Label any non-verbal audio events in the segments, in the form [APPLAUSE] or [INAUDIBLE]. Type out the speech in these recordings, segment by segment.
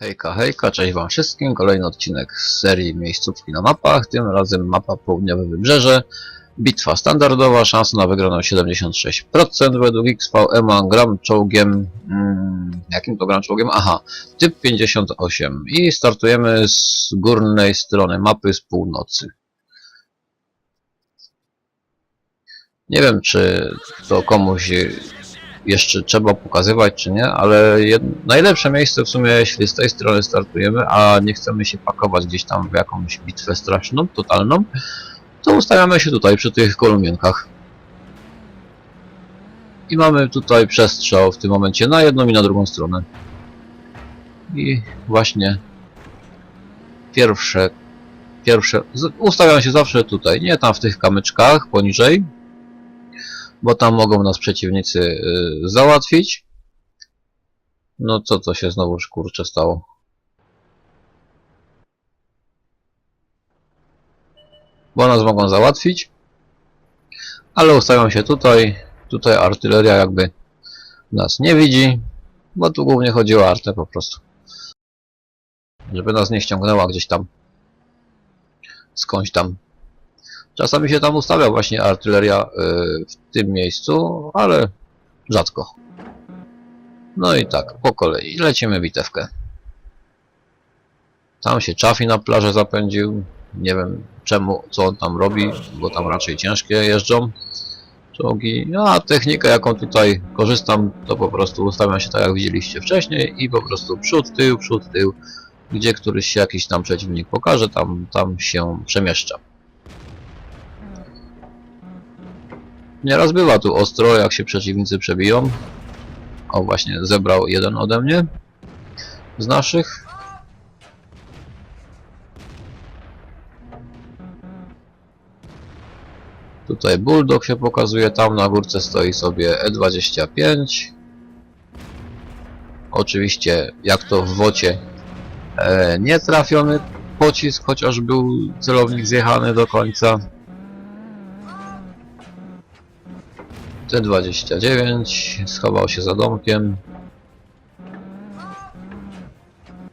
Hejka, hejka, cześć wam wszystkim. Kolejny odcinek z serii miejscówki na mapach. Tym razem mapa Południowe Wybrzeże. Bitwa standardowa, szansa na wygraną 76% według XVM. Gram czołgiem... Mm, jakim to gram czołgiem? Aha, typ 58. I startujemy z górnej strony mapy z północy. Nie wiem, czy to komuś jeszcze trzeba pokazywać, czy nie, ale jed... najlepsze miejsce w sumie, jeśli z tej strony startujemy, a nie chcemy się pakować gdzieś tam w jakąś bitwę straszną, totalną, to ustawiamy się tutaj przy tych kolumienkach. I mamy tutaj przestrzał w tym momencie na jedną i na drugą stronę. I właśnie pierwsze, pierwsze, ustawiam się zawsze tutaj, nie tam w tych kamyczkach poniżej, bo tam mogą nas przeciwnicy y, załatwić. No co to się znowu kurczę stało? Bo nas mogą załatwić. Ale ustawiam się tutaj. Tutaj artyleria jakby nas nie widzi. Bo tu głównie chodzi o artę po prostu. Żeby nas nie ściągnęła gdzieś tam. Skądś tam. Czasami się tam ustawia właśnie artyleria y, w tym miejscu, ale rzadko. No i tak, po kolei. Lecimy bitewkę. Tam się Czafi na plażę zapędził. Nie wiem czemu, co on tam robi, bo tam raczej ciężkie jeżdżą czołgi. No, a technika jaką tutaj korzystam, to po prostu ustawiam się tak jak widzieliście wcześniej i po prostu przód, tył, przód, tył. Gdzie któryś się jakiś tam przeciwnik pokaże, tam, tam się przemieszcza. Nieraz bywa tu ostro, jak się przeciwnicy przebiją. O, właśnie zebrał jeden ode mnie. Z naszych. Tutaj Bulldog się pokazuje, tam na górce stoi sobie E25. Oczywiście, jak to w wocie, e, nie trafiony pocisk, chociaż był celownik zjechany do końca. T29 schował się za domkiem.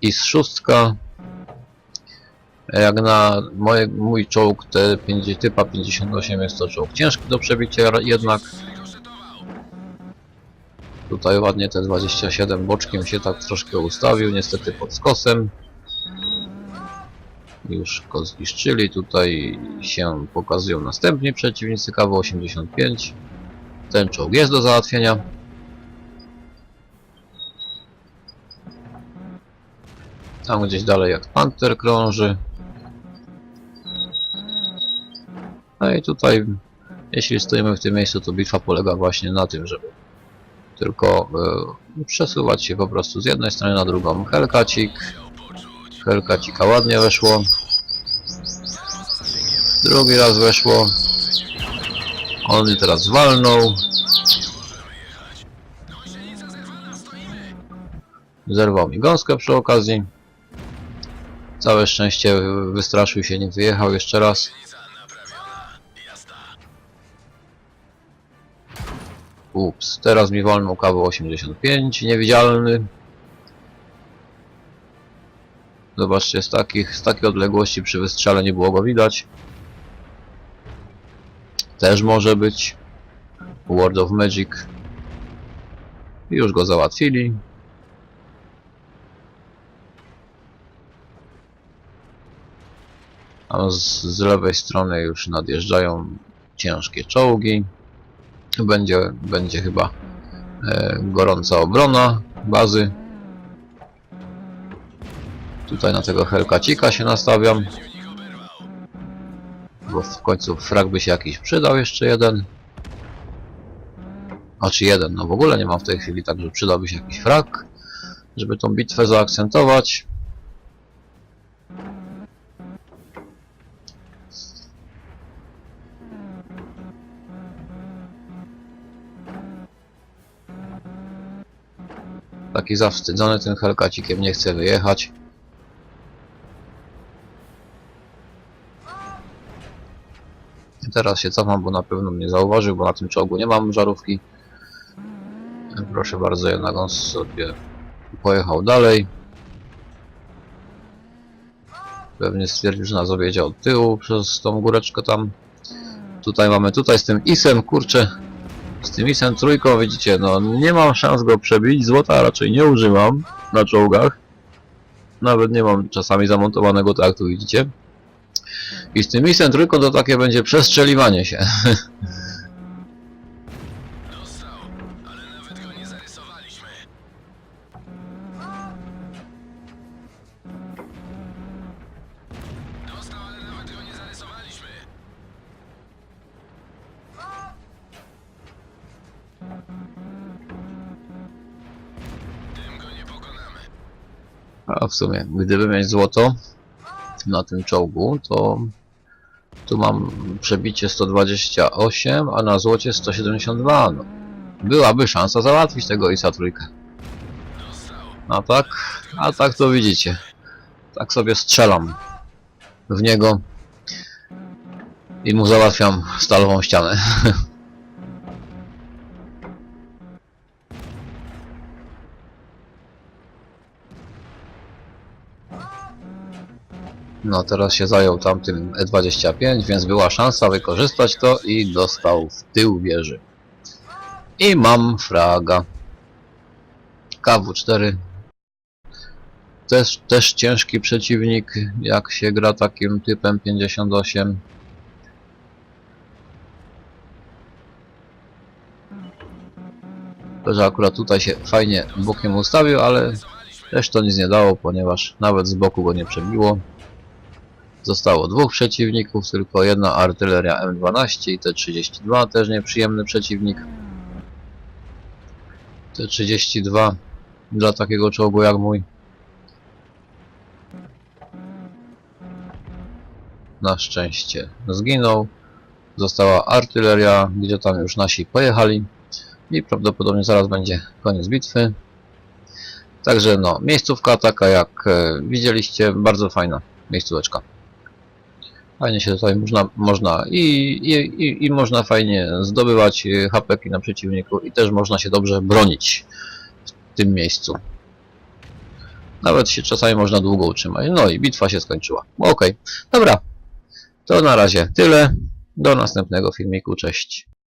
I z szóstka. Jak na moje, mój czołg T5 typa 58 jest to czołg ciężki do przebicia jednak. Tutaj ładnie T27 boczkiem się tak troszkę ustawił, niestety pod skosem. Już go zniszczyli, tutaj się pokazują następni przeciwnicy KW85. Ten czołg jest do załatwienia. Tam gdzieś dalej jak Panther krąży. No i tutaj, jeśli stoimy w tym miejscu, to bitwa polega właśnie na tym, żeby tylko e, przesuwać się po prostu z jednej strony na drugą. Helkacik. Helkacika ładnie weszło. Drugi raz weszło. On teraz walnął. Zerwał mi gąskę przy okazji. Całe szczęście wystraszył się, nie wyjechał jeszcze raz. Ups, teraz mi wolną kawę 85, niewidzialny. Zobaczcie, z, takich, z takiej odległości przy wystrzale nie było go widać. Też może być. World of Magic. Już go załatwili. A z, z lewej strony już nadjeżdżają ciężkie czołgi. Będzie, będzie chyba e, gorąca obrona bazy. Tutaj na tego Helkacika się nastawiam. Bo w końcu frag by się jakiś przydał jeszcze jeden. A czy jeden? No w ogóle nie mam w tej chwili, także przydałby się jakiś frag, żeby tą bitwę zaakcentować. Taki zawstydzony tym Helkacikiem nie chce wyjechać. I Teraz się cofam, bo na pewno mnie zauważył, bo na tym czołgu nie mam żarówki. Proszę bardzo, jednak on sobie pojechał dalej. Pewnie stwierdził, że nas objedzie od tyłu przez tą góreczkę tam. Tutaj mamy, tutaj z tym isem, kurczę. Z tym isem trójką, widzicie, no nie mam szans go przebić. Złota raczej nie używam na czołgach. Nawet nie mam czasami zamontowanego tak, jak tu widzicie. I z tym isem trójką to takie będzie przestrzeliwanie się. Dostał, ale nawet go nie zarysowaliśmy. Tym go nie pokonamy. A w sumie, gdyby mieć złoto na tym czołgu, to tu mam przebicie 128, a na złocie 172. No. Byłaby szansa załatwić tego ISA trójkę. A tak, a tak to widzicie. Tak sobie strzelam w niego i mu załatwiam stalową ścianę. [LAUGHS] No teraz się zajął tamtym E25, więc była szansa wykorzystać to i dostał w tył wieży. I mam fraga. KW4 też, też ciężki przeciwnik, jak się gra takim typem 58. To, że akurat tutaj się fajnie bokiem ustawił, ale też to nic nie dało, ponieważ nawet z boku go nie przebiło. Zostało dwóch przeciwników, tylko jedna artyleria M12 i T32, też nieprzyjemny przeciwnik. T32 dla takiego czołgu jak mój. Na szczęście zginął. Została artyleria, gdzie tam już nasi pojechali. I prawdopodobnie zaraz będzie koniec bitwy. Także no, miejscówka taka jak e, widzieliście, bardzo fajna miejscóweczka. Fajnie się tutaj można, można i, i, i, można fajnie zdobywać e, hapeki na przeciwniku i też można się dobrze bronić w tym miejscu. Nawet się czasami można długo utrzymać. No i bitwa się skończyła. Okej, dobra. To na razie tyle. Do następnego filmiku. Cześć.